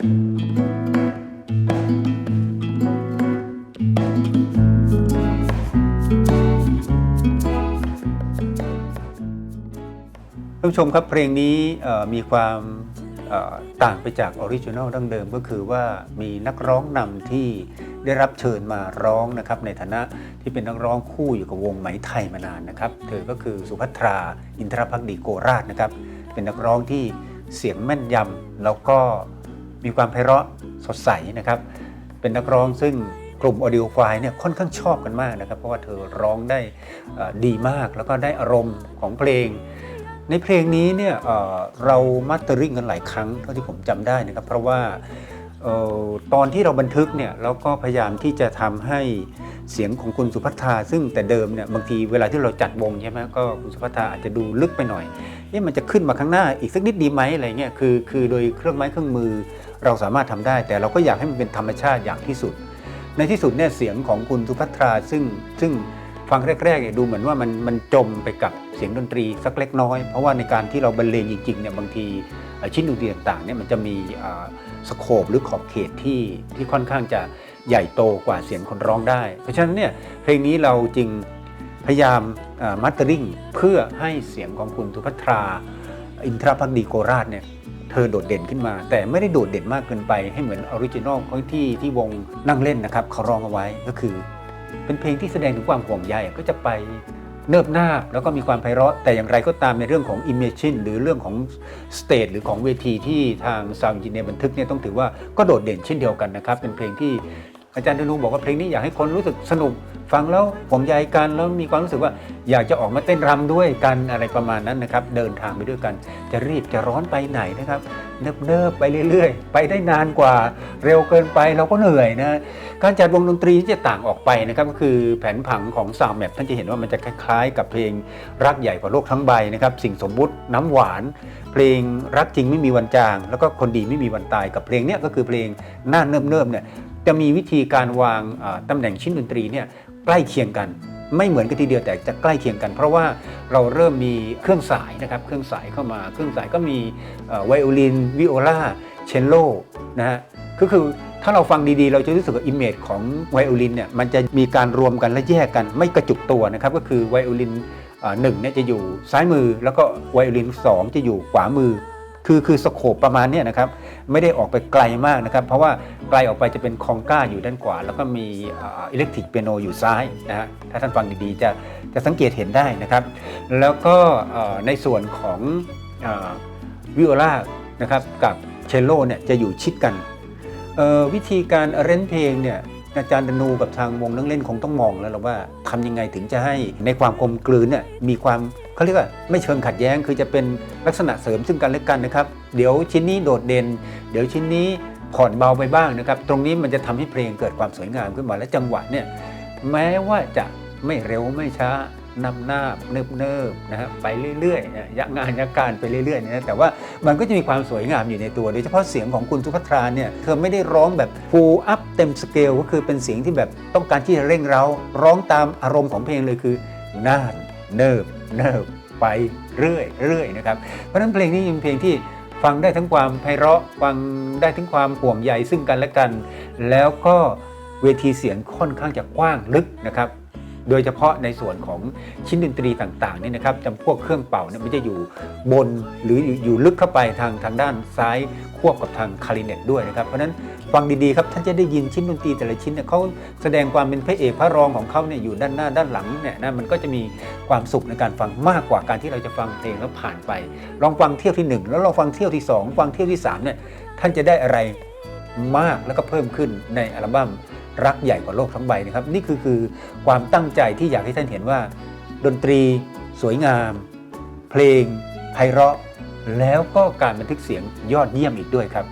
ท่านผู้ชมครับเพลงนี้มีความต่างไปจากออริจินอลดั้งเดิมก็คือว่ามีนักร้องนำที่ได้รับเชิญมาร้องนะครับในฐานะที่เป็นนักร้องคู่อยู่กับวงไหมไทยมานานนะครับ เธอก็คือสุภัทราอินทรพักดีโกราชนะครับ เป็นนักร้องที่เสียงแม่นยำแล้วก็ มีความไพเราะสดใสนะครับ เป็นนักร้องซึ่งกลุ่มออดิโอไฟเนี่ยค่อนข้างชอบกันมากนะครับ เพราะว่าเธอร้องได้ดีมากแล้วก็ได้อารมณ์ของเพลง ในเพลงนี้เนี่ยเเรามาสเตอริ่งกันหลายครั้งเท่าที่ผมจำได้นะครับ เพราะว่าออตอนที่เราบันทึกเนี่ยเราก็พยายามที่จะทำให้ เสียงของคุณสุภัทราซึ่งแต่เดิมเนี่ยบางทีเวลาที่เราจัดวงใช่ไหมก็คุณสุภัทราอาจจะดูลึกไปหน่อยเอ๊ะมันจะขึ้นมาข้างหน้าอีกสักนิดดีไหมอะไรเงี้ยคือคือโดยเครื่องไม้เครื่องมือเราสามารถทำได้ แต่เราก็อยากให้มันเป็นธรรมชาติอย่างที่สุด ในที่สุดเนี่ยเสียงของคุณสุภัทราซึ่งซึ่งฟังแรกๆเนี่ยดูเหมือนว่ามันมันจมไปกับเสียงดนตรีสักเล็กน้อย เพราะว่าในการที่เราบรรเลงจริงๆเนี่ยบางทีชิ้นดนตรีต่างๆเนี่ยมันจะมีสโคปหรือขอบเขตที่ที่ค่อนข้างจะ ใหญ่โตกว่าเสียงคนร้องได้ เพราะฉะนั้นเนี่ยเพลงนี้เราจึงพยายามมัตเตอริงเพื่อให้เสียงของคุณสุภัทรา อินทรพักดีโกราชเนี่ยเธอโดดเด่นขึ้นมา แต่ไม่ได้โดดเด่นมากเกินไปให้เหมือนออริจินอลของที่ที่วงนั่งเล่นนะครับเขาร้องเอาไว้ก็คือ เป็นเพลงที่แสดงถึงความห่วงใยก็จะไปเนิบนาบแล้วก็มีความไพเราะ แต่อย่างไรก็ตามในเรื่องของ Imagine หรือเรื่องของสเตจหรือของเวทีที่ทางซาวด์ n ินเนบันทึกเนี่ยต้องถือว่าก็โดดเด่นเช่นเดียวกันนะครับ เป็นเพลงที่ อาจารย์ธนูบอกว่าเพลงนี้อยากให้คนรู้สึกสนุก ฟังแล้วห่วงใยกันแล้วมีความรู้สึกว่าอยากจะออกมาเต้นรำด้วยกันอะไรประมาณนั้นนะครับ เดินทางไปด้วยกัน จะรีบจะร้อนไปไหนนะครับเนิบๆไปเรื่อยๆ ไปได้นานกว่าเร็วเกินไปเราก็เหนื่อยนะการจัดวงดนตรีที่จะต่างออกไปนะครับก็คือแผนผังของซาวแมปท่านจะเห็นว่ามันจะคล้ายๆ กับเพลงรักใหญ่กว่าโลกทั้งใบนะครับสิ่งสมมุติน้ำหวาน เพลงรักจริงไม่มีวันจาง แล้วก็คนดีไม่มีวันตายกับเพลงเนี้ยก็คือเพลงหน้าเนิ่มๆเนี่ย จะมีวิธีการวางตำแหน่งชิ้นดนตรีเนี่ยใกล้เคียงกัน ไม่เหมือนกันทีเดียวแต่จะใกล้เคียงกัน เพราะว่าเราเริ่มมีเครื่องสายนะครับเครื่องสายเข้ามา เครื่องสายก็มีไวโอลินวิโอลาเชลโลนะฮะก็คือถ้าเราฟังดีๆ เราจะรู้สึกว่าอิมเมจของไวโอลินเนี่ยมันจะมีการรวมกันและแยกกัน ไม่กระจุกตัวนะครับก็คือไวโอลินหนึ่งเนี่ยจะอยู่ซ้ายมือ แล้วก็ไวโอลินสองจะอยู่ขวามือ คือคือสโคปประมาณนี้นะครับไม่ได้ออกไปไกลมากนะครับ เพราะว่าไกลออกไปจะเป็นคองก้าอยู่ด้านขวา แล้วก็มีอิเล็กทริกเปียโนอยู่ซ้ายนะฮะถ้าท่านฟังดีๆจะจะสังเกตเห็นได้นะครับ แล้วก็ในส่วนของวิโอลานะครับกับเชลโลเนี่ยจะอยู่ชิดกันวิธีการเล่นเพลงเนี่ยอาจารย์ดนูกับทางวงนักเล่นคงต้องมองแล้วว่าทำยังไงถึงจะให้ในความกลมกลืนเนี่ยมีความ เขาเรียกว่าไม่เชิงขัดแย้งคือจะเป็นลักษณะเสริมซึ่งกันและกันนะครับ เดี๋ยวชิ้นนี้โดดเด่น เดี๋ยวชิ้นนี้ผ่อนเบาไปบ้างนะครับ ตรงนี้มันจะทำให้เพลงเกิดความสวยงามขึ้นมาและจังหวะเนี่ยแม้ว่าจะไม่เร็วไม่ช้านำหน้าเนิบเนิบนะฮะไปเรื่อยๆนะยักงานยักการไปเรื่อยๆนะแต่ว่ามันก็จะมีความสวยงามอยู่ในตัว โดยเฉพาะเสียงของคุณสุภัทราเนี่ยเธอไม่ได้ร้องแบบ full up เต็มสเกลก็คือเป็นเสียงที่แบบต้องการที่จะเร่งเร้า ร้องตามอารมณ์ของเพลงเลยคือน่านเนิบ เนิบไปเรื่อยเรื่อยนะครับ เพราะฉะนั้นเพลงนี้เป็นเพลงที่ฟังได้ทั้งความไพเราะฟังได้ทั้งความห่วงใยซึ่งกันและกัน แล้วก็เวทีเสียงค่อนข้างจะกว้างลึกนะครับ โดยเฉพาะในส่วนของชิ้นดนตรีต่างๆนี่นะครับจำพวกเครื่องเป่าเนี่ยมันจะอยู่บนหรืออยู่ลึกเข้าไปทางทางด้านซ้ายควบกับทางคาริเนตด้วยนะครับ เพราะนั้นฟังดีๆครับท่านจะได้ยินชิ้นดนตรีแต่ละชิ้นเนี่ยเขาแสดงความเป็นพระเอกพระรองของเขาเนี่ยอยู่ด้านหน้าด้านหลังเนี่ยนะมันก็จะมีความสุขในการฟังมากกว่าการที่เราจะฟังเพลงแล้วผ่านไป ลองฟังเที่ยวที่หนึ่งแล้วลองฟังเที่ยวที่สองฟังเที่ยวที่สามเนี่ยท่านจะได้อะไรมากแล้วก็เพิ่มขึ้นในอัลบั้ม รักใหญ่กว่าโลกทั้งใบนะครับ นี่คือคือความตั้งใจที่อยากให้ท่านเห็นว่า ดนตรี สวยงาม เพลงไพเราะ แล้วก็การบันทึกเสียงยอดเยี่ยมอีกด้วยครับ